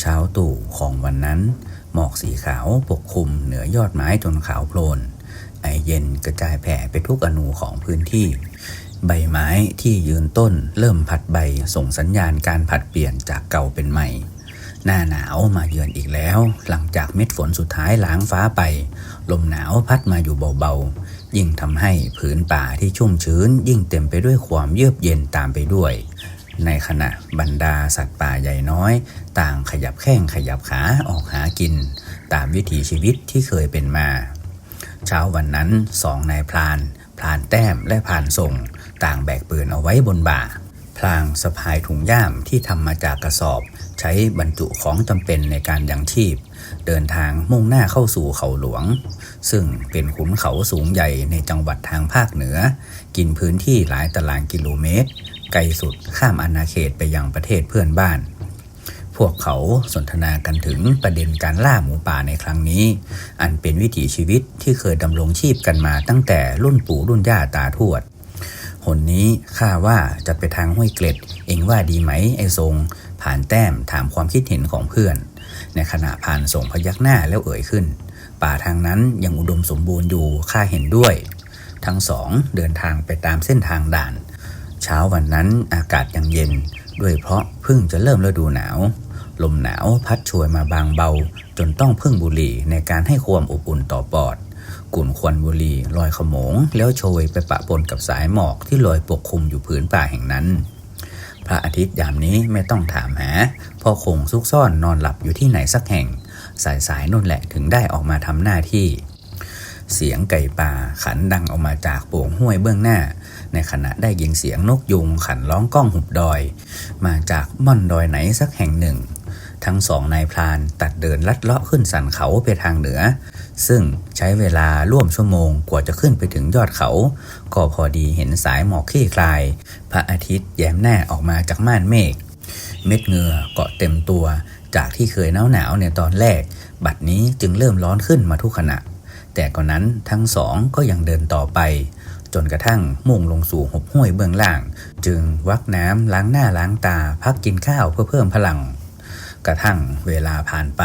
เช้าตู่ของวันนั้น หมอกสีขาวปกคลุมเหนือยอดไม้จนขาวโพลน ไอเย็นกระจายแผ่ไปทุกอนูของพื้นที่ ใบไม้ที่ยืนต้นเริ่มผัดใบส่งสัญญาณการผัดเปลี่ยนจากเก่าเป็นใหม่ หน้าหนาวมาเยือนอีกแล้ว หลังจากเม็ดฝนสุดท้ายล้างฟ้าไป ลมหนาวพัดมาอยู่เบาๆ ยิ่งทำให้ผืนป่าที่ชุ่มชื้น ยิ่งเต็มไปด้วยความเยือกเย็นตามไปด้วย ในขณะบรรดาสัตว์ป่าใหญ่น้อย ต่างขยับแข้งขยับขาออกหากิน ตามวิถีชีวิตที่เคยเป็นมา เช้าวันนั้นสองนายพราน พรานแต้มและพรานส่ง ต่างแบกปืนเอาไว้บนบ่า พลางสะพายถุงย่ามที่ทำมาจากกระสอบ ใช้บรรจุของจำเป็นในการยังชีพ เดินทางมุ่งหน้าเข้าสู่เขาหลวง ซึ่งเป็นขุนเขาสูงใหญ่ในจังหวัดทางภาคเหนือ กินพื้นที่หลายตารางกิโลเมตร ไกลสุดข้ามอาณาเขตไปยังประเทศเพื่อนบ้าน พวกเขาสนทนากันถึงประเด็นการล่าหมูป่าในครั้งนี้ อันเป็นวิถีชีวิตที่เคยดำรงชีพกันมาตั้งแต่รุ่นปู่รุ่นย่าตาทวดหนนี้ข้าว่าจะไปทางห้วยเกล็ด เองว่าดีไหมไอ้ทรง ผ่านแต้มถามความคิดเห็นของเพื่อน ในขณะผ่านส่งพยักหน้าแล้วเอ่ยขึ้น ป่าทางนั้นยังอุดมสมบูรณ์อยู่ข้าเห็นด้วย ทั้งสองเดินทางไปตามเส้นทางด่าน เช้าวันนั้นอากาศยังเย็น ด้วยเพราะเพิ่งจะเริ่มฤดูหนาว ลมหนาวพัดช่วยมาบางเบา จนต้องพึ่งบุหรี่ในการให้ความอบอุ่นต่อปอดกลุ่นควันบุหรี่ลอยขโมง แล้วโชยไปปะปนกับสายหมอกที่ลอยปกคลุมอยู่ผืนป่าแห่งนั้น พระอาทิตย์ยามนี้ไม่ต้องถามหาพ่อคงซุกซ่อนนอนหลับอยู่ที่ไหนสักแห่ง สายสายนุ่นแหละถึงได้ออกมาทำหน้าที่ เสียงไก่ป่าขันดังออกมาจากโป่งห้วยเบื้องหน้า ในขณะได้ยินเสียงนกยุงขันร้องก้องหุบดอย มาจากม่อนดอยไหนสักแห่งหนึ่ง ทั้งสองนายพรานตัดเดินลัดเลาะขึ้นสันเขาไปทางเหนือ ซึ่งใช้เวลาร่วมชั่วโมงกว่าจะขึ้นไปถึงยอดเขา ก็พอดีเห็นสายหมอกคลี่คลาย พระอาทิตย์แย้มหน้าออกมาจากม่านเมฆเม็ดเหงื่อเกาะเต็มตัว จากที่เคยหนาวหนาวในตอนแรก บัดนี้จึงเริ่มร้อนขึ้นมาทุกขณะแต่ก่อนนั้นทั้งสองก็ยังเดินต่อไป จนกระทั่งมุ่งลงสู่หบห้วยเบื้องล่าง จึงวักน้ำล้างหน้าล้างตาพักกินข้าวเพื่อเพิ่มพลัง กระทั่งเวลาผ่านไป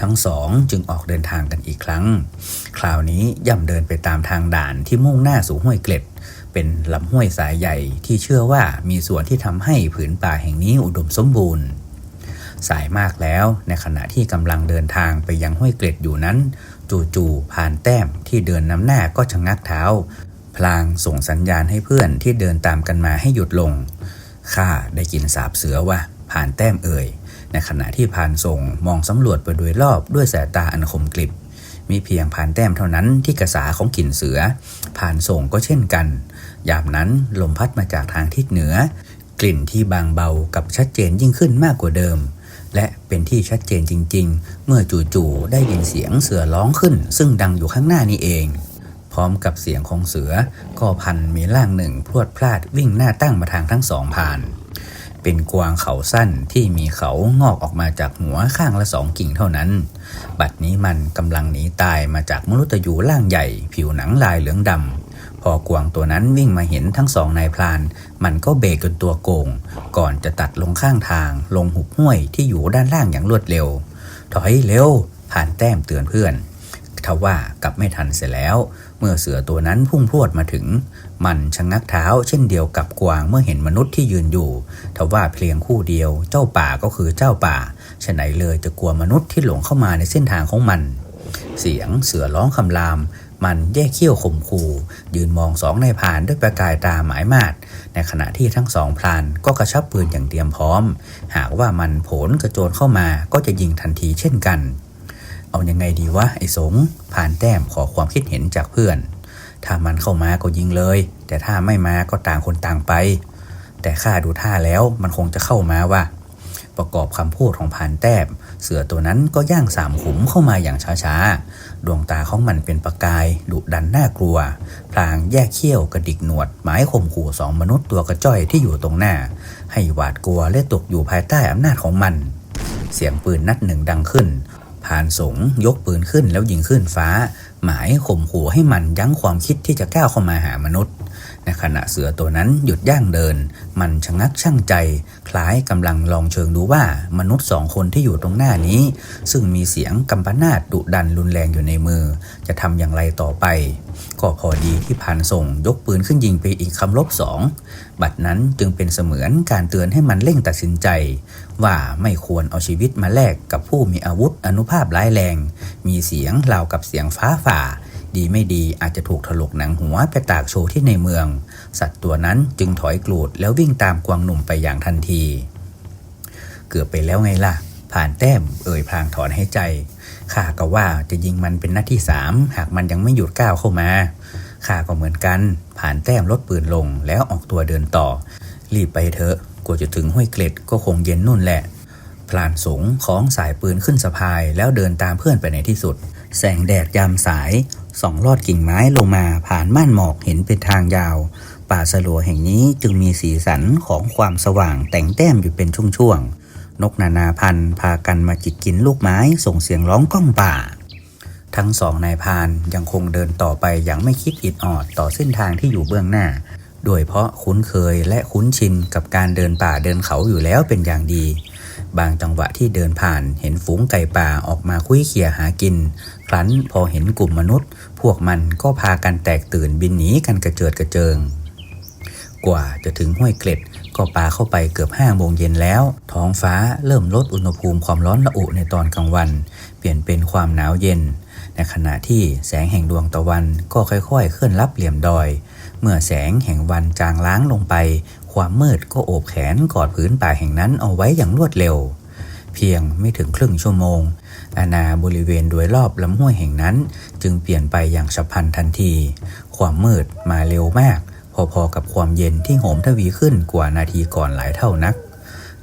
ทั้งสองจึงออกเดินทางกันอีกครั้ง คราวนี้ย่ำเดินไปตามทางด่านที่มุ่งหน้าสู่ห้วยเกล็ด เป็นลำห้วยสายใหญ่ที่เชื่อว่ามีส่วนที่ทำให้ผืนป่าแห่งนี้อุดมสมบูรณ์สายมากแล้วในขณะที่กำลังเดินทางไปยังห้วยเกล็ดอยู่นั้น จู่ๆผ่านแต้มที่เดินนำหน้าก็ชะงักเท้า พลางส่งสัญญาณให้เพื่อนที่เดินตามกันมาให้หยุดลง ข้าได้กินสาบเสือว่าผ่านแต้มเอ่ย ในขณะที่ผ่านส่งมองสำรวจไปโดยรอบด้วยสายตาอันคมกริบ มีเพียงผ่านแต้มเท่านั้นที่กระสาของกลิ่นเสือ ผ่านส่งก็เช่นกัน ยามนั้นลมพัดมาจากทางทิศเหนือ กลิ่นที่บางเบากับชัดเจนยิ่งขึ้นมากกว่าเดิมและเป็นที่ชัดเจนจริง ๆ เมื่อจู่ๆ ได้ยินเสียงเสือร้องขึ้น ซึ่งดังอยู่ข้างหน้านี่เอง พร้อมกับเสียงของเสือ ก็พันมีร่างหนึ่งพรวดพลาดวิ่งหน้าตั้งมาทางทั้งสองผ่าน เป็นกวางเขาสั้นที่มีเขางอกออกมาจากหัวข้างละสองกิ่งเท่านั้น บัดนี้มันกำลังหนีตายมาจากมนุษย์ยูร่างใหญ่ ผิวหนังลายเหลืองดำพอกวางตัวนั้นวิ่งมาเห็นทั้งสองนายพราน มันก็เบรกจนตัวโกง ก่อนจะตัดลงข้างทาง ลงหุบห้วยที่อยู่ด้านล่างอย่างรวดเร็ว ถอยเร็ว ผ่านแต้มเตือนเพื่อน ทว่ากลับไม่ทันเสียแล้ว เมื่อเสือตัวนั้นพุ่งพรวดมาถึง มันชะงักเท้าเช่นเดียวกับกวางเมื่อเห็นมนุษย์ที่ยืนอยู่ ทว่าเพียงคู่เดียว เจ้าป่าก็คือเจ้าป่าฉะไหนเลยจะกลัวมนุษย์ที่หลงเข้ามาในเส้นทางของมัน เสียงเสือร้องคำราม มันแยกเขี้ยวข่มขู่ยืนมองสองนายพรานด้วยประกายตาหมายมาดในขณะที่ทั้งสองพรานก็กระชับปืนอย่างเตรียมพร้อม หากว่ามันโผลกระโจนเข้ามาก็จะยิงทันทีเช่นกัน เอายังไงดีวะไอ้สงผ่านแต้มขอความคิดเห็นจากเพื่อน ถ้ามันเข้ามาก็ยิงเลย แต่ถ้าไม่มาก็ต่างคนต่างไป แต่ข้าดูท่าแล้วมันคงจะเข้ามาว่ะประกอบคำพูดของพานแต้ม เสือตัวนั้นก็ย่างสามขุมเข้ามาอย่างช้าๆ ดวงตาของมันเป็นประกายดุดันน่ากลัว พลางแยกเขี้ยวกระดิกหนวดหมายข่มขู่สองมนุษย์ตัวกระจ้อยที่อยู่ตรงหน้า ให้หวาดกลัวและตกอยู่ภายใต้อำนาจของมันเสียงปืนนัดหนึ่งดังขึ้น ผ่านสงยกปืนขึ้นแล้วยิงขึ้นฟ้า หมายข่มขู่ให้มันยั้งความคิดที่จะก้าวเข้ามาหามนุษย์ ในขณะเสือตัวนั้นหยุดย่างเดิน มันชะงักชั่งใจ คล้ายกำลังลองเชิงดูว่ามนุษย์สองคนที่อยู่ตรงหน้านี้ ซึ่งมีเสียงกำปนาตดุดันรุนแรงอยู่ในมือ จะทำอย่างไรต่อไป ก็พอดีที่ผ่านส่งยกปืนขึ้นยิงไปอีกคำลบสองบัดนั้นจึงเป็นเสมือนการเตือนให้มันเร่งตัดสินใจ ว่าไม่ควรเอาชีวิตมาแลกกับผู้มีอาวุธอนุภาพร้ายแรง มีเสียงราวกับเสียงฟ้าฝ่า ดีไม่ดีอาจจะถูกถลกหนังหัวไปตากโชว์ที่ในเมือง สัตว์ตัวนั้นจึงถอยกลูดแล้ววิ่งตามกวางหนุ่มไปอย่างทันที เกือบไปแล้วไงล่ะ ผ่านแต้มเอ่ยพลางถอนให้ใจข้าก็ว่าจะยิงมันเป็นนัดที่สามหากมันยังไม่หยุดก้าวเข้ามาข้าก็เหมือนกัน ผ่านแต้มลดปืนลงแล้วออกตัวเดินต่อ รีบไปเถอะ กว่าจะถึงห้วยเกล็ดก็คงเย็นนุ่นแหละ พลานสงของสายปืนขึ้นสะพายแล้วเดินตามเพื่อนไปในที่สุด แสงแดดยามสายส่องลอดกิ่งไม้ลงมาผ่านม่านหมอกเห็นเป็นทางยาว ป่าสลัวแห่งนี้จึงมีสีสันของความสว่างแต่งแต้มอยู่เป็นช่วงๆ นกนานาพันธุ์พากันมาจิกกินลูกไม้ส่งเสียงร้องก้องป่า ทั้งสองนายพานยังคงเดินต่อไปอย่างไม่คิดอิดออดต่อเส้นทางที่อยู่เบื้องหน้า โดยเพราะคุ้นเคยและคุ้นชินกับการเดินป่าเดินเขาอยู่แล้วเป็นอย่างดี บางจังหวะที่เดินผ่านเห็นฝูงไก่ป่าออกมาคุ้ยเขี่ยหากิน ครั้นพอเห็นกลุ่มมนุษย์ พวกมันก็พากันแตกตื่นบินหนีกันกระเจิดกระเจิง กว่าจะถึงห้วยเกล็ดก็ปาเข้าไปเกือบห้าโมงเย็นแล้ว ท้องฟ้าเริ่มลดอุณหภูมิความร้อนระอุในตอนกลางวัน เปลี่ยนเป็นความหนาวเย็น ในขณะที่แสงแห่งดวงตะวันก็ค่อยๆเคลื่อนลับเหลี่ยมดอย เมื่อแสงแห่งวันจางล้างลงไป ความมืดก็โอบแขนกอดพื้นป่าแห่งนั้นเอาไว้อย่างรวดเร็ว เพียงไม่ถึงครึ่งชั่วโมง อาณาบริเวณโดยรอบลำห้วยแห่งนั้น จึงเปลี่ยนไปอย่างฉับพลันทันที ความมืดมาเร็วมาก พอๆกับความเย็นที่โหมทวีขึ้นกว่านาทีก่อนหลายเท่านัก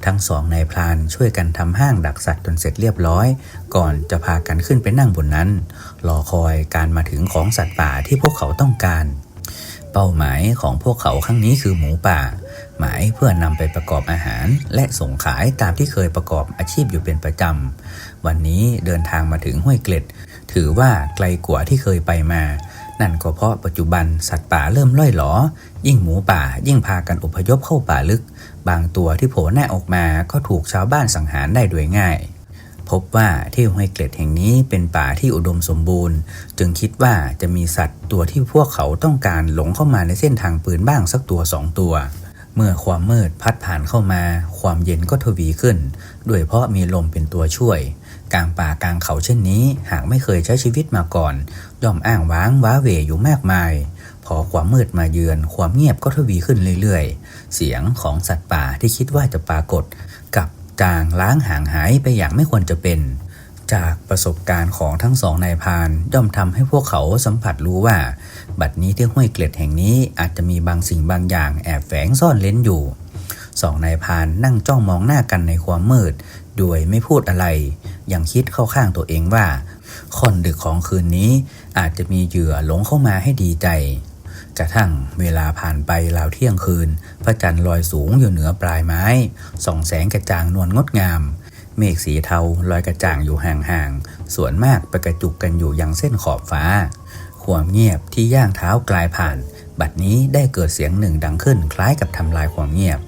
ทั้งสองนายพรานช่วยกันทำห้างดักสัตว์จนเสร็จเรียบร้อย ก่อนจะพากันขึ้นไปนั่งบนนั้น รอคอยการมาถึงของสัตว์ป่าที่พวกเขาต้องการ เป้าหมายของพวกเขาครั้งนี้คือหมูป่า หมายเพื่อนำไปประกอบอาหาร และส่งขายตามที่เคยประกอบอาชีพอยู่เป็นประจำ วันนี้เดินทางมาถึงห้วยเกล็ด ถือว่าไกลกว่าที่เคยไปมา นั่นก็เพราะปัจจุบันสัตว์ป่าเริ่มล่อยหลอ ยิ่งหมูป่า ยิ่งพากันอพยพเข้าป่าลึก บางตัวที่โผล่หน้าออกมาก็ถูกชาวบ้านสังหารได้โดยง่าย พบว่าที่ห้วยเกล็ดแห่งนี้เป็นป่าที่อุดมสมบูรณ์ จึงคิดว่าจะมีสัตว์ตัวที่พวกเขาต้องการหลงเข้ามาในเส้นทางปืนบ้างสักตัวสองตัว เมื่อความมืดพัดผ่านเข้ามา ความเย็นก็ทวีขึ้น ด้วยเพราะมีลมเป็นตัวช่วย กลางป่ากลางเขาเช่นนี้ หากไม่เคยใช้ชีวิตมาก่อน ย่อมอ้างว้างว้าเหวอยู่มากมายพอความมืดมาเยือน ความเงียบก็ทวีขึ้นเรื่อยๆ เสียงของสัตว์ป่าที่คิดว่าจะปรากฏ จางล้างห่างหายไปอย่างไม่ควรจะเป็น จากประสบการณ์ของทั้งสองนายพานย่อมทำให้พวกเขาสัมผัสรู้ว่า บัดนี้ที่ห้วยเกล็ดแห่งนี้อาจจะมีบางสิ่งบางอย่างแอบแฝงซ่อนเล้นอยู่สองนายพานนั่งจ้องมองหน้ากันในความมืด โดยไม่พูดอะไร ยังคิดเข้าข้างตัวเองว่าค่อนดึกของคืนนี้อาจจะมีเหยื่อหลงเข้ามาให้ดีใจ กระทั่งเวลาผ่านไปราวเที่ยงคืน พระจันทร์ลอยสูงอยู่เหนือปลายไม้ ส่องแสงกระจ่างนวลงดงาม เมฆสีเทาลอยกระจ่างอยู่ห่างๆ ส่วนมากไปกระจุกกันอยู่ยังเส้นขอบฟ้า ความเงียบที่ย่างเท้ากลายผ่าน บัดนี้ได้เกิดเสียงหนึ่งดังขึ้นคล้ายกับทำลายความเงียบ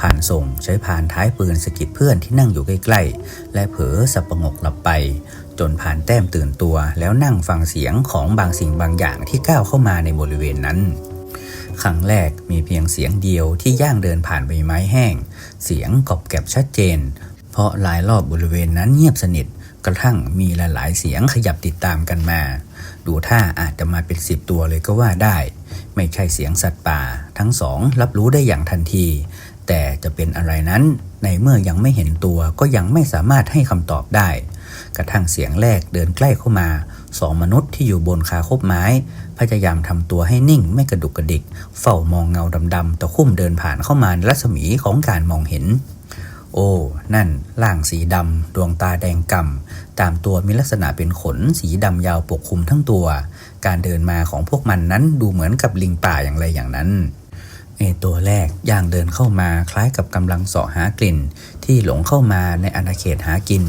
ผ่านส่งใช้ผ่านท้ายปืนสะกิดเพื่อนที่นั่งอยู่ใกล้ๆ และเผลอสับประงกหลับไป จนผ่านแต้มตื่นตัว แล้วนั่งฟังเสียงของบางสิ่งบางอย่างที่ก้าวเข้ามาในบริเวณนั้น ครั้งแรกมีเพียงเสียงเดียวที่ย่างเดินผ่านใบไม้แห้ง เสียงกรอบแกบชัดเจน เพราะหลายรอบบริเวณนั้นเงียบสนิทกระทั่งมีหลายๆเสียงขยับติดตามกันมา ดูท่าอาจจะมาเป็นสิบตัวเลยก็ว่าได้ ไม่ใช่เสียงสัตว์ป่า ทั้งสองรับรู้ได้อย่างทันที แต่จะเป็นอะไรนั้น ในเมื่อยังไม่เห็นตัวก็ยังไม่สามารถให้คำตอบได้ กระทั่งเสียงแรกเดินใกล้เข้ามาสองมนุษย์ที่อยู่บนคาคบไม้ พยายามทำตัวให้นิ่งไม่กระดุกกระดิก เฝ้ามองเงาดำๆตะคุ่มเดินผ่านเข้ามาในรัศมีของการมองเห็น โอ้ นั่นร่างสีดำดวงตาแดงกำ่ำตามตัวมีลักษณะเป็นขนสีดำยาวปกคลุมทั้งตัว การเดินมาของพวกมันนั้นดูเหมือนกับลิงป่าอย่างไรอย่างนั้นไอตัวแรกย่างเดินเข้ามาคล้ายกับกำลังเสาะหากลิ่น ที่หลงเข้ามาในอาณาเขตหากิน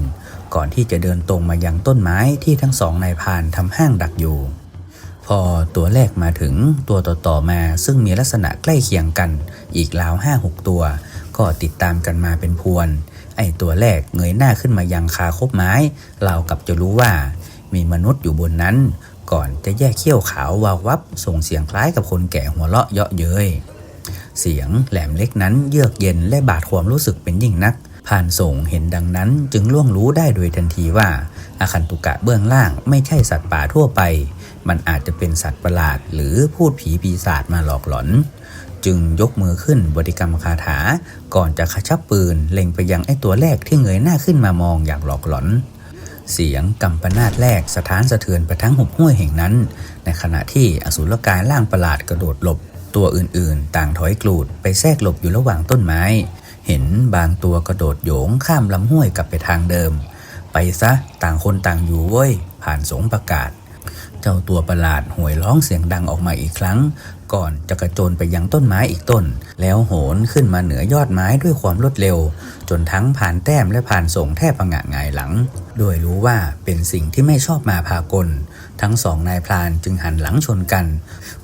ก่อนที่จะเดินตรงมายังต้นไม้ที่ทั้งสองนายพานทำห้างดักอยู่ พอตัวแรกมาถึงตัวต่อๆมาซึ่งมีลักษณะใกล้เคียงกัน อีกราวห้าหกตัว ก็ติดตามกันมาเป็นพวน ไอตัวแรกเงยหน้าขึ้นมายังคาคบไม้เรากับจะรู้ว่า มีมนุษย์อยู่บนนั้น ก่อนจะแยกเขี้ยวขาววาววับ ส่งเสียงคล้ายกับคนแก่หัวเราะเยาะเย้ยเสียงแหลมเล็กนั้นเยือกเย็นและบาดความรู้สึกเป็นยิ่งนัก ผ่านส่งเห็นดังนั้นจึงล่วงรู้ได้โดยทันทีว่า อาคันตุกะเบื้องล่างไม่ใช่สัตว์ป่าทั่วไป มันอาจจะเป็นสัตว์ประหลาด หรือพูดผีปีศาจมาหลอกหลอน จึงยกมือขึ้นบริกรรมคาถา ก่อนจะขชับปืนเล็งไปยังไอ้ตัวแรกที่เงยหน้าขึ้นมามองอย่างหลอกหลอนเสียงกำปนาตแรกสถานสะเทือนไปทั้งหุบห้วยแห่งนั้น ในขณะที่อสุรกายร่างประหลาดกระโดดหลบ ตัวอื่นๆ ต่างถอยกลูดไปแทรกหลบอยู่ระหว่างต้นไม้ เห็นบางตัวกระโดดโยงข้ามลำห้วยกลับไปทางเดิม ไปซะต่างคนต่างอยู่เว้ย ผ่านสงประกาศ เจ้าตัวประหลาดหวยร้องเสียงดังออกมาอีกครั้ง ก่อนจะกระโจนไปยังต้นไม้อีกต้น แล้วโหนขึ้นมาเหนือยอดไม้ด้วยความรวดเร็ว จนทั้งผ่านแต้มและผ่านส่งแทบประงะหงายหลัง โดยรู้ว่าเป็นสิ่งที่ไม่ชอบมาพากล ทั้งสองนายพรานจึงหันหลังชนกัน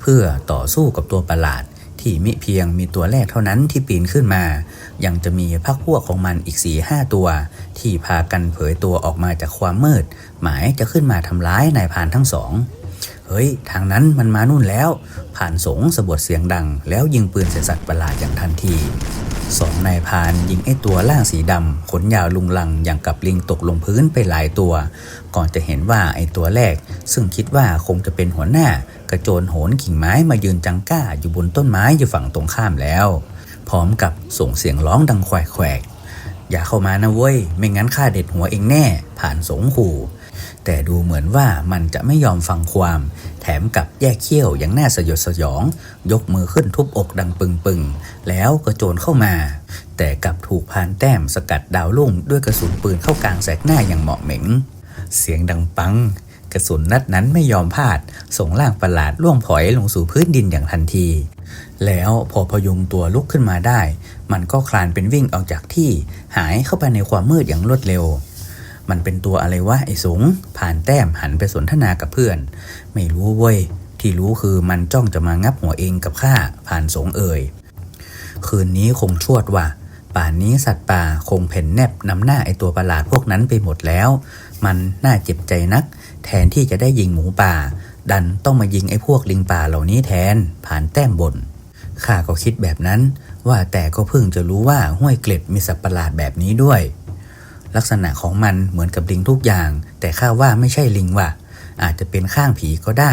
เพื่อต่อสู้กับตัวประหลาดที่มิเพียงมีตัวแรกเท่านั้นที่ปีนขึ้นมา ยังจะมีพักพวกของมันอีกสี่ห้าตัว ที่พากันเผยตัวออกมาจากความมืด หมายจะขึ้นมาทำร้ายนายพานทั้งสองเฮ้ย ทางนั้นมันมานู่นแล้ว ผ่านสงสะบดเสียงดัง แล้วยิงปืนใส่สัตว์ประหลาดอย่างทันทีสองนายพานยิงไอ้ตัวล่างสีดำขนยาวลุงลังอย่างกับลิงตกลงพื้นไปหลายตัว ก่อนจะเห็นว่าไอ้ตัวแรก ซึ่งคิดว่าคงจะเป็นหัวหน้ากระโจนโหนกิ่งไม้มายืนจังก้าอยู่บนต้นไม้อยู่ฝั่งตรงข้ามแล้ว พร้อมกับส่งเสียงร้องดังแควกๆอย่าเข้ามานะเว้ย ไม่งั้นข้าเด็ดหัวเองแน่ ผ่านสงขู่แต่ดูเหมือนว่ามันจะไม่ยอมฟังความ แถมกับแยกเขี้ยวอย่างน่าสยดสยอง ยกมือขึ้นทุบอกดังปึงปึงๆแล้วก็โจรเข้ามา แต่กลับถูกพานแต้มสกัดดาวลุ่งด้วยกระสุนปืนเข้ากลางแสกหน้าอย่างเหมาะเหม็ง เสียงดังปัง กระสุนนัดนั้นไม่ยอมพลาด ส่งร่างประหลาดล่วงผอยลงสู่พื้นดินอย่างทันที แล้วพอพยุงตัวลุกขึ้นมาได้ มันก็คลานเป็นวิ่งออกจากที่หายเข้าไปในความมืดอย่างรวดเร็ว มันเป็นตัวอะไรวะไอ้สงผ่านแต้มหันไปสนทนากับเพื่อน ไม่รู้เว้ย ที่รู้คือมันจ้องจะมางับหัวเองกับข้าผ่านสงเอ่ย คืนนี้คงชวดว่ะ ป่านนี้สัตว์ป่าคงเพ่นแนบนำหน้าไอตัวประหลาดพวกนั้นไปหมดแล้ว มันน่าเจ็บใจนัก แทนที่จะได้ยิงหมูป่า ดันต้องมายิงไอ้พวกลิงป่าเหล่านี้แทน ผ่านแต้มบน ข้าก็คิดแบบนั้น ว่าแต่ก็เพิ่งจะรู้ว่าห้วยเกล็ดมีสัตว์ประหลาดแบบนี้ด้วย ลักษณะของมันเหมือนกับลิงทุกอย่าง แต่ข้าว่าไม่ใช่ลิงว่ะ อาจจะเป็นข้างผีก็ได้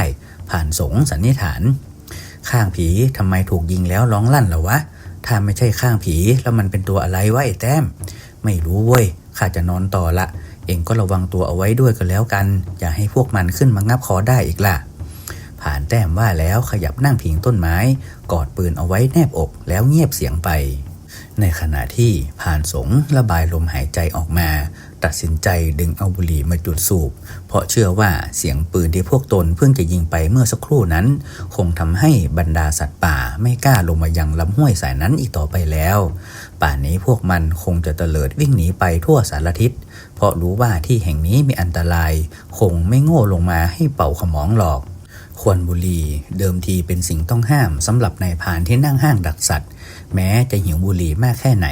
ผ่านสงสันนิษฐาน ข้างผีทำไมถูกยิงแล้วร้องลั่นล่ะวะ ถ้าไม่ใช่ข้างผีแล้วมันเป็นตัวอะไรวะไอ้แต้ม ไม่รู้เว้ยข้าจะนอนต่อละ เองก็ระวังตัวเอาไว้ด้วยกันแล้วกัน อย่าให้พวกมันขึ้นมางับคอได้อีกล่ะผ่านแต้มว่าแล้วขยับนั่งพิงต้นไม้ กอดปืนเอาไว้แนบอกแล้วเงียบเสียงไป ในขณะที่ผ่านสงระบายลมหายใจออกมา ตัดสินใจดึงเอาบุหรี่มาจุดสูบ เพราะเชื่อว่าเสียงปืนที่พวกตนเพิ่งจะยิงไปเมื่อสักครู่นั้น คงทำให้บรรดาสัตว์ป่าไม่กล้าลงมายังลำห้วยสายนั้นอีกต่อไปแล้ว ป่านนี้พวกมันคงจะเตลิดวิ่งหนีไปทั่วสารทิศ เพราะรู้ว่าที่แห่งนี้มีอันตราย คงไม่โง่ลงมาให้เป่าขมองหรอก ควันบุหรี่เดิมทีเป็นสิ่งต้องห้ามสำหรับนายพรานที่นั่งห้างดักสัตว์ แม้จะหิวบุหรี่มากแค่ไหน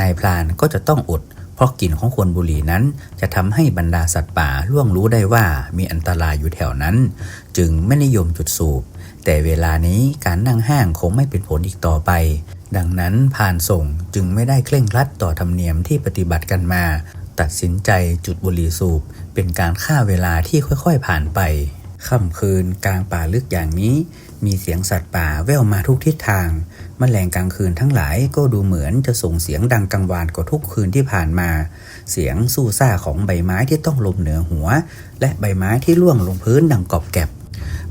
นายพรานก็จะต้องอด เพราะกลิ่นของควันบุหรี่นั้น จะทำให้บรรดาสัตว์ป่าล่วงรู้ได้ว่ามีอันตรายอยู่แถวนั้น จึงไม่นิยมจุดสูบ แต่เวลานี้การนั่งห้างคงไม่เป็นผลอีกต่อไป ดังนั้นผ่านส่งจึงไม่ได้เคร่งครัดต่อธรรมเนียมที่ปฏิบัติกันมา ตัดสินใจจุดบุหรี่สูบ เป็นการฆ่าเวลาที่ค่อยๆผ่านไป ค่ำคืนกลางป่าลึกอย่างนี้ มีเสียงสัตว์ป่าแว่วมาทุกทิศทางแมลงกลางคืนทั้งหลายก็ดูเหมือนจะส่งเสียงดังกังวานกว่าทุกคืนที่ผ่านมา เสียงสู้ซ่าของใบไม้ที่ต้องลมเหนือหัว และใบไม้ที่ร่วงลงพื้นดังกอบแกบ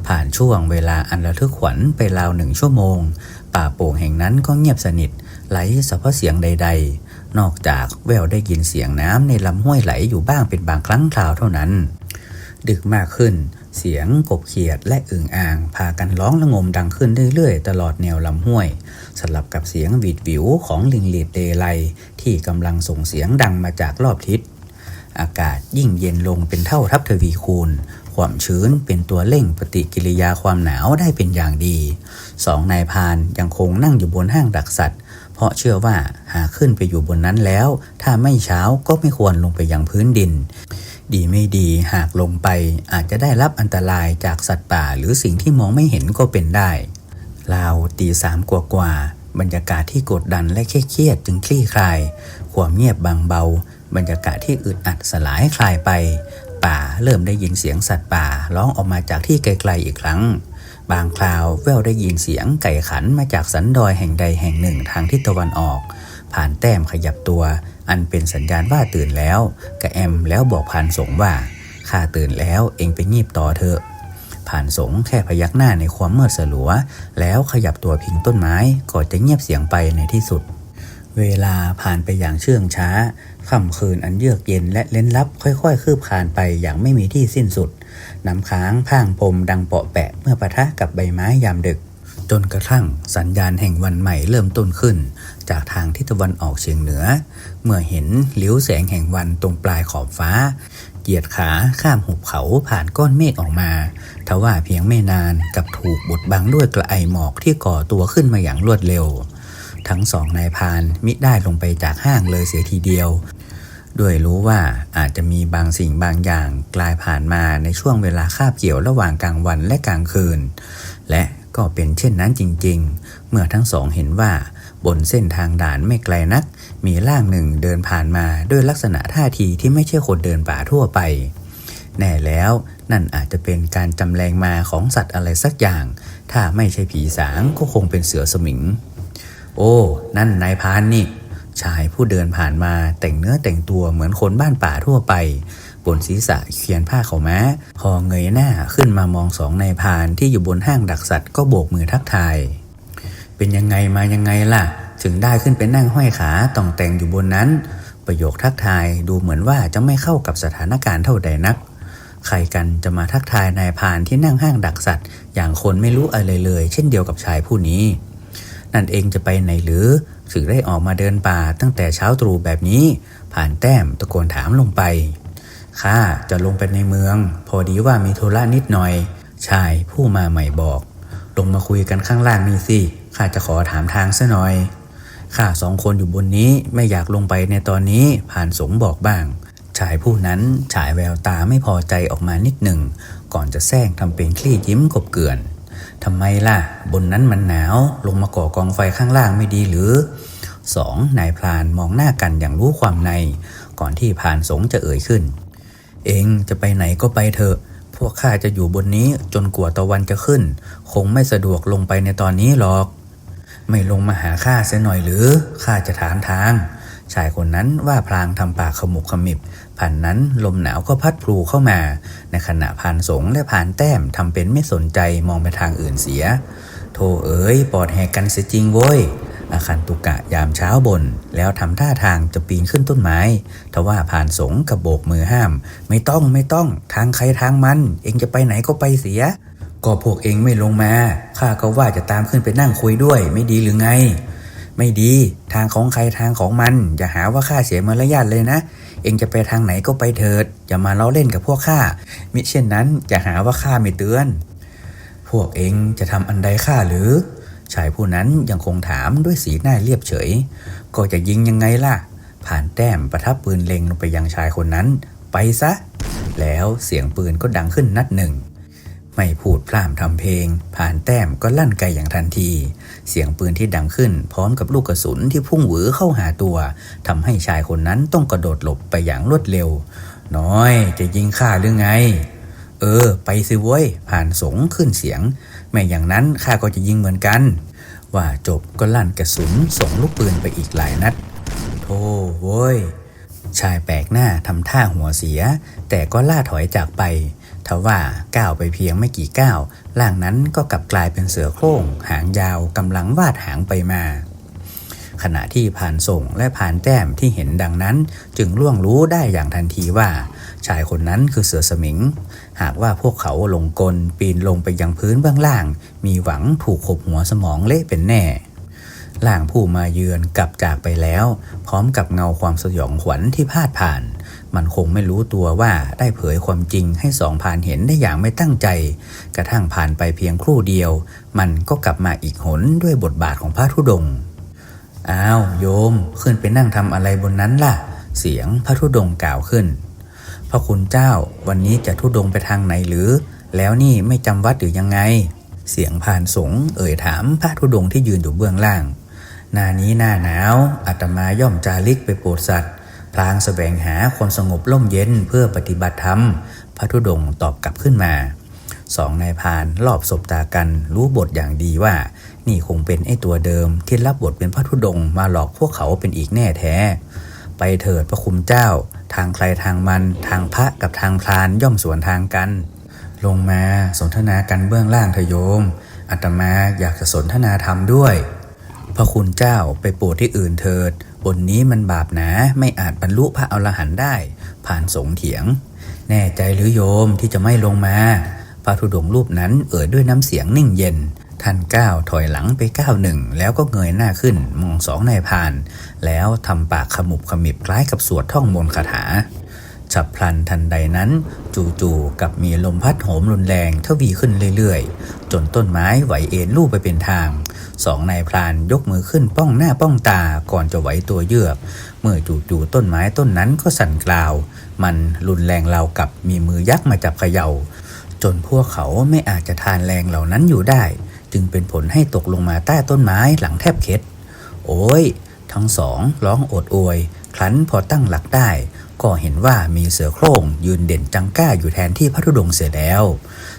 ผ่านช่วงเวลาอันระทึกขวัญไปราวหนึ่งชั่วโมง ป่าโป่งแห่งนั้นก็เงียบสนิทไร้สรรพเสียงใด ๆ นอกจากแววได้ยินเสียงน้ำในลำห้วยไหลอยู่บ้างเป็นบางครั้งคราวเท่านั้น ดึกมากขึ้น เสียงกบเขียดและอึ่งอ่าง พากันร้องระงมดังขึ้นเรื่อยๆ ตลอดแนวลำห้วย สลับกับเสียงหวีดวิวของลิงหลีดเดไลที่กำลังส่งเสียงดังมาจากรอบทิศ อากาศยิ่งเย็นลงเป็นเท่าทับทวีคูณ ความชื้นเป็นตัวเร่งปฏิกิริยาความหนาวได้เป็นอย่างดี สองนายพานยังคงนั่งอยู่บนห้างดักสัตว์ เพราะเชื่อว่าหากขึ้นไปอยู่บนนั้นแล้ว ถ้าไม่เช้าก็ไม่ควรลงไปยังพื้นดิน ดีไม่ดีหากลงไปอาจจะได้รับอันตรายจากสัตว์ป่าหรือสิ่งที่มองไม่เห็นก็เป็นได้ราวตีสามกว่ากว่าบรรยากาศที่กดดันและเครียดจึงคลี่คลาย ความเงียบบางเบา บรรยากาศที่อึดอัดสลายคลายไป ป่าเริ่มได้ยินเสียงสัตว์ป่าร้องออกมาจากที่ไกลๆอีกครั้ง บางคราวแววได้ยินเสียงไก่ขันมาจากสันดอยแห่งใดแห่งหนึ่งทางทิศตะวันออก ผ่านแต้มขยับตัว อันเป็นสัญญาณว่าตื่นแล้วกระแอมแล้วบอกผ่านสงว่าข้าตื่นแล้วเองไปงีบต่อเถอะ ผ่านสงแค่พยักหน้าในความมืดสลัว แล้วขยับตัวพิงต้นไม้ก่อนจะเงียบเสียงไปในที่สุด เวลาผ่านไปอย่างเชื่องช้าค่ำคืนอันเยือกเย็นและเล้นลับค่อยๆ คืบคลานไปอย่างไม่มีที่สิ้นสุด น้ำค้างพ่างพรมดังเปาะแปะเมื่อปะทะกับใบไม้ยามดึก จนกระทั่งสัญญาณแห่งวันใหม่เริ่มต้นขึ้น จากทางทิศตะวันออกเฉียงเหนือ เมื่อเห็นเลี้ยวแสงแห่งวันตรงปลายขอบฟ้า เหยียดขาข้ามหุบเขาผ่านก้อนเมฆออกมา ทว่าเพียงไม่นานกับถูกบดบังด้วยกระไอหมอกที่ก่อตัวขึ้นมาอย่างรวดเร็ว ทั้งสองนายพานมิได้ลงไปจากห้างเลยเสียทีเดียวด้วยรู้ว่าอาจจะมีบางสิ่งบางอย่างกลายผ่านมาในช่วงเวลาคาบเกี่ยวระหว่างกลางวันและกลางคืน และก็เป็นเช่นนั้นจริงๆ เมื่อทั้งสองเห็นว่า บนเส้นทางด่านไม่ไกลนัก มีร่างหนึ่งเดินผ่านมาด้วยลักษณะท่าทีที่ไม่ใช่คนเดินป่าทั่วไป แน่แล้วนั่นอาจจะเป็นการจำแรงมาของสัตว์อะไรสักอย่าง ถ้าไม่ใช่ผีสางก็คงเป็นเสือสมิง โอ้ นั่นนายพานนี่ ชายผู้เดินผ่านมาแต่งเนื้อแต่งตัวเหมือนคนบ้านป่าทั่วไป บนศีรษะเขียนผ้าเขาวม้าพอเงยหน้าขึ้นมามองสองนายพานที่อยู่บนห้างดักสัตว์ก็โบกมือทักทาย เป็นยังไงมายังไงล่ะ ถึงได้ขึ้นไปนั่งห้อยขาต่องแต่งอยู่บนนั้น ประโยคทักทายดูเหมือนว่าจะไม่เข้ากับสถานการณ์เท่าใดนัก ใครกันจะมาทักทายนายพานที่นั่งห้างดักสัตว์ อย่างคนไม่รู้อะไรเลย เช่นเดียวกับชายผู้นี้ นั่นเองจะไปไหนหรือถึงได้ออกมาเดินป่าตั้งแต่เช้าตรู่แบบนี้ ผ่านแต้มตะโกนถามลงไปข้าจะลงไปในเมือง พอดีว่ามีธุระนิดหน่อย ชายผู้มาใหม่บอก ลงมาคุยกันข้างล่างนี่สิ ข้าจะขอถามทางซะหน่อย ข้าสองคนอยู่บนนี้ไม่อยากลงไปในตอนนี้ผ่านสงบอกบ้าง ชายผู้นั้นฉายแววตาไม่พอใจออกมานิดหนึ่ง ก่อนจะแซงทำเป็นคลี่ยิ้มกบเกลื่อนทำไมล่ะ บนนั้นมันหนาวลงมาก่อกองไฟข้างล่างไม่ดีหรือสองนายพรานมองหน้ากันอย่างรู้ความใน ก่อนที่พรานสงจะเอ่ยขึ้น เองจะไปไหนก็ไปเถอะ พวกข้าจะอยู่บนนี้จนกว่าตะวันจะขึ้น คงไม่สะดวกลงไปในตอนนี้หรอก ไม่ลงมาหาข้าเสียหน่อยหรือข้าจะถามทาง ชายคนนั้นว่าพลางทำปากขมุกขมิบผ่านนั้นลมหนาวก็พัดพลูเข้ามา ในขณะพานสงและพานแต้มทำเป็นไม่สนใจมองไปทางอื่นเสีย โธเอ๋ยปอดแหกกันเสียจริงโว้ยอาคันตุกะยามเช้าบน แล้วทำท่าทางจะปีนขึ้นต้นไม้ทว่าผ่านสงกับโบกมือห้าม ไม่ต้องไม่ต้องทางใครทางมัน เองจะไปไหนก็ไปเสีย ก็พวกเองไม่ลงมา ข้าก็ว่าจะตามขึ้นไปนั่งคุยด้วย ไม่ดีหรือไง ไม่ดี ทางของใครทางของมัน อย่าหาว่าข้าเสียมารยาทเลยนะ เองจะไปทางไหนก็ไปเถิด อย่ามาล้อเล่นกับพวกข้า มิเช่นนั้นอย่าหาว่าข้าไม่เตือน พวกเองจะทำอันใดข้าหรือ ชายผู้นั้นยังคงถามด้วยสีหน้าเรียบเฉย ก็จะยิงยังไงล่ะ ผ่านแต้มประทับปืนเล็งลงไปยังชายคนนั้น ไปซะ แล้วเสียงปืนก็ดังขึ้นนัดหนึ่ง ไม่พูดพร่ำทำเพลง ผ่านแต้มก็ลั่นไกอย่างทันที เสียงปืนที่ดังขึ้น พร้อมกับลูกกระสุนที่พุ่งหวือเข้าหาตัวทำให้ชายคนนั้นต้องกระโดดหลบไปอย่างรวดเร็ว น้อยจะยิงข้าหรือไง เออ ไปสิเว้ย ผ่านสงขึ้นเสียง ไม่อย่างนั้นข้าก็จะยิงเหมือนกัน ว่าจบก็ลั่นกระสุนส่งลูกปืนไปอีกหลายนัดโธ่เว้ยชายแปลกหน้าทำท่าหัวเสีย แต่ก็ล่าถอยจากไป ทว่าก้าวไปเพียงไม่กี่ก้าวร่างนั้นก็กลับกลายเป็นเสือโคร่ง หางยาวกำลังวาดหางไปมา ขณะที่ผ่านส่งและผ่านแต้มที่เห็นดังนั้น จึงล่วงรู้ได้อย่างทันทีว่า ชายคนนั้นคือเสือสมิง หากว่าพวกเขาลงกลปีนลงไปยังพื้นเบื้องล่าง มีหวังถูกขบหัวสมองเละเป็นแน่ล่างผู้มาเยือนกลับจากไปแล้ว พร้อมกับเงาความสยองขวัญที่พาดผ่าน มันคงไม่รู้ตัวว่าได้เผยความจริงให้สองพรานเห็นได้อย่างไม่ตั้งใจ กระทั่งผ่านไปเพียงครู่เดียว มันก็กลับมาอีกหนด้วยบทบาทของพระธุดงค์อ้าวโยมขึ้นไปนั่งทำอะไรบนนั้นล่ะ เสียงพระธุดงค์กล่าวขึ้น พระคุณเจ้าวันนี้จะธุดงค์ไปทางไหนหรือ แล้วนี่ไม่จำวัดหรือยังไง เสียงผ่านสงเอ่ยถามพระธุดงค์ที่ยืนอยู่เบื้องล่างหน้านี้หน้าหนาวอาตมาย่อมจาริกไปโปรดสัตว์ พลางแสวงหาความสงบร่มเย็นเพื่อปฏิบัติธรรม พระธุดงค์ตอบกลับขึ้นมาสองนายพรานรอบศบตากันรู้บทอย่างดีว่า นี่คงเป็นไอ้ตัวเดิม ที่รับบทเป็นพระธุดงค์มาหลอกพวกเขาเป็นอีกแน่แท้ ไปเถิดพระคุณเจ้า ทางใครทางมัน ทางพระกับทางพรานย่อมสวนทางกัน ลงมาสนทนากันเบื้องล่างเถอะโยมอาตมาอยากจะสนทนาธรรมด้วย พระคุณเจ้าไปโปรดที่อื่นเถิด บนนี้มันบาปนะไม่อาจบรรลุพระอรหันต์ได้ ผ่านสงเถียง แน่ใจหรือโยมที่จะไม่ลงมา พระธุดงค์รูปนั้นเอ่ยด้วยน้ำเสียงนิ่งเย็น ท่านก้าวถอยหลังไปก้าวหนึ่ง แล้วก็เงยหน้าขึ้นมองสองนายพาน แล้วทำปากขมุบขมิบคล้ายกับสวดท่องมนต์คาถา ฉับพลันทันใดนั้น จู่ๆกับมีลมพัดโหมรุนแรงทวีขึ้นเรื่อยๆ จนต้นไม้ไหวเอ็นลู่ไปเป็นทาง สองนายพรานยกมือขึ้นป้องหน้าป้องตาก่อนจะไหวตัวเยือก เมื่อจู่ๆต้นไม้ต้นนั้นก็สั่นกล่าว มันรุนแรงราวกับมีมือยักษ์มาจับเขยา่า จนพวกเขาไม่อาจจะทานแรงเหล่านั้นอยู่ได้ จึงเป็นผลให้ตกลงมาใต้ต้นไม้หลังแทบเข็ดโอ้ยทั้งสองร้องโอดโอยครั้นพอตั้งหลักได้ ก็เห็นว่ามีเสือโคร่งยืนเด่นจังก้าอยู่แทนที่พระธุดงเสียแล้ว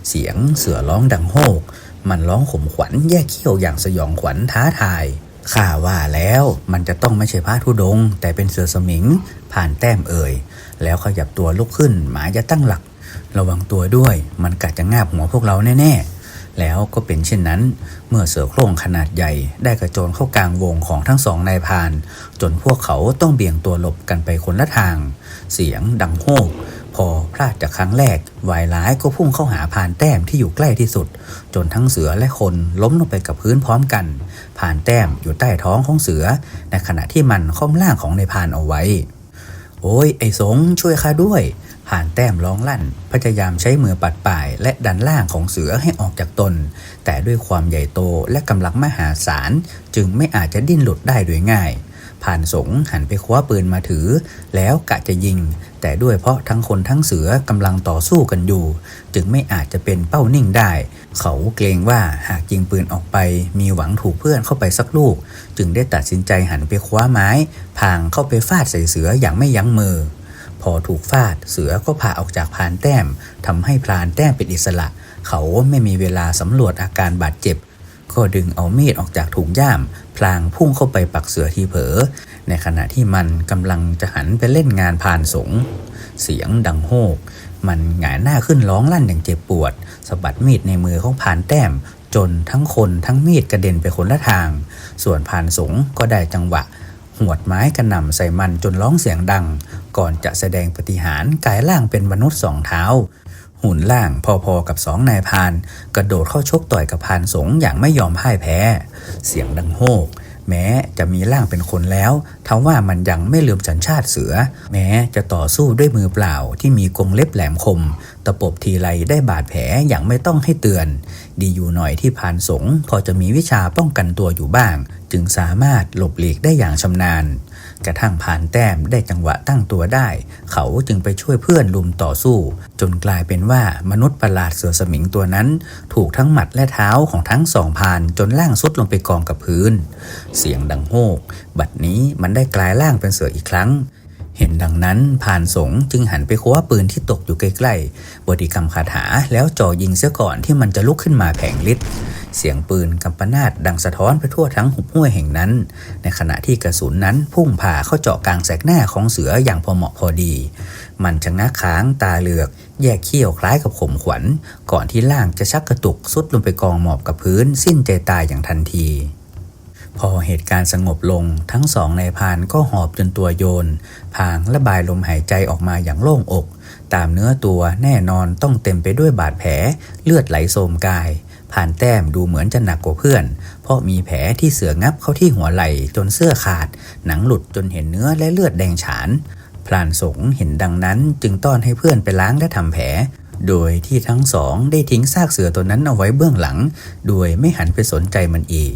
เสียงเสือร้องดังโฮก มันร้องขมขวัญแยกเขี้ยวอย่างสยองขวัญท้าทายข้าว่าแล้วมันจะต้องไม่ใช่พระธุดง แต่เป็นเสือสมิง ผ่านแต้มเอ่ย แล้วขยับตัวลุกขึ้นหมายจะตั้งหลัก ระวังตัวด้วย มันกัดจะงาบหัวพวกเราแน่ๆ แล้วก็เป็นเช่นนั้น เมื่อเสือโคร่งขนาดใหญ่ได้กระโจนเข้ากลางวงของทั้งสองนายพาน จนพวกเขาต้องเบี่ยงตัวหลบกันไปคนละทาง เสียงดังโฮกพอพลาดจากครั้งแรกวายร้ายก็พุ่งเข้าหาพานแต้มที่อยู่ใกล้ที่สุด จนทั้งเสือและคนล้มลงไปกับพื้นพร้อมกัน ผ่านแต้มอยู่ใต้ท้องของเสือ ในขณะที่มันค่อมล่างของนายพานเอาไว้ โอ้ยไอ้สงช่วยข้าด้วย ผ่านแต้มร้องลั่น พยายามใช้มือปัดป่าย และดันล่างของเสือให้ออกจากตน แต่ด้วยความใหญ่โตและกำลังมหาศาล จึงไม่อาจจะดิ้นหลุดได้โดยง่าย ผ่านสงหันไปคว้าปืนมาถือ แล้วกะจะยิง แต่ด้วยเพราะทั้งคนทั้งเสือกำลังต่อสู้กันอยู่ จึงไม่อาจจะเป็นเป้านิ่งได้ เขาเกรงว่าหากยิงปืนออกไป มีหวังถูกเพื่อนเข้าไปสักลูก จึงได้ตัดสินใจหันไปคว้าไม้ พางเข้าไปฟาดใส่เสืออย่างไม่ยั้งมือ อถูกฟาด เสือก็ผ่าออกจากพานแต้มทำให้พรานแต้มเป็นอิสระ เขาไม่มีเวลาสำรวจอาการบาดเจ็บ ก็ดึงเอามีดออกจากถุงย่าม พลางพุ่งเข้าไปปักเสือทีเผลอในขณะที่มันกำลังจะหันไปเล่นงานพานสงเสียงดังโฮก มันหงายหน้าขึ้นร้องลั่นอย่างเจ็บปวดสะบัดมีดในมือของพานแต้ม จนทั้งคนทั้งมีดกระเด็นไปคนละทาง ส่วนพานสงก็ได้จังหวะ หวดไม้กระหน่ำใส่มันจนร้องเสียงดัง ก่อนจะแสดงปฏิหารกายล่างเป็นมนุษย์สองเท้า หุ่นล่างพอๆกับสองนายพาน กระโดดเข้าชกต่อยกับพานสงอย่างไม่ยอมพ่ายแพ้ เสียงดังโฮก แม้จะมีร่างเป็นคนแล้วทว่ามันยังไม่ลืมสัญชาติเสือ แม้จะต่อสู้ด้วยมือเปล่าที่มีกรงเล็บแหลมคม ตะปบทีไรได้บาดแผลอย่างไม่ต้องให้เตือน ดีอยู่หน่อยที่พรานสงพอจะมีวิชาป้องกันตัวอยู่บ้าง จึงสามารถหลบหลีกได้อย่างชำนาญ กระทั่งผ่านแต้มได้จังหวะตั้งตัวได้ เขาจึงไปช่วยเพื่อนลุมต่อสู้ จนกลายเป็นว่ามนุษย์ประหลาดเสือสมิงตัวนั้น ถูกทั้งหมัดและเท้าของทั้งสองผ่านจนล่างสุดลงไปกองกับพื้น เสียงดังโฮก บัดนี้มันได้กลายร่างเป็นเสืออีกครั้ง เห็นดังนั้นผ่านสงจึงหันไปคว้าปืนที่ตกอยู่ใกล้ๆบริกรรมคาถาแล้วจ่อยิงเสียก่อนที่มันจะลุกขึ้นมาแผงฤทธิ์เสียงปืนกำปนาตดังสะท้อนไปทั่วทั้งหุบห้วยแห่งนั้น ในขณะที่กระสุนนั้นพุ่งผ่าเข้าเจาะกลางแสกหน้าของเสืออย่างพอเหมาะพอดี มันชะงักค้างตาเหลือก แยกเขี้ยวคล้ายกับขมขวัญ ก่อนที่ล่างจะชักกระตุกสุดลงไปกองหมอบกับพื้น สิ้นใจตายอย่างทันที พอเหตุการณ์สงบลงทั้งสองนายพานก็หอบจนตัวโยน พางระบายลมหายใจออกมาอย่างโล่งอก ตามเนื้อตัวแน่นอนต้องเต็มไปด้วยบาดแผลเลือดไหลโสมกาย ผ่านแต้มดูเหมือนจะหนักกว่าเพื่อน เพราะมีแผลที่เสืองับเข้าที่หัวไหล่จนเสื้อขาด หนังหลุดจนเห็นเนื้อและเลือดแดงฉาน พลานสงเห็นดังนั้นจึงต้อนให้เพื่อนไปล้างและทำแผลโดยที่ทั้งสองได้ทิ้งซากเสือตัวนั้นเอาไว้เบื้องหลัง โดยไม่หันไปสนใจมันอีก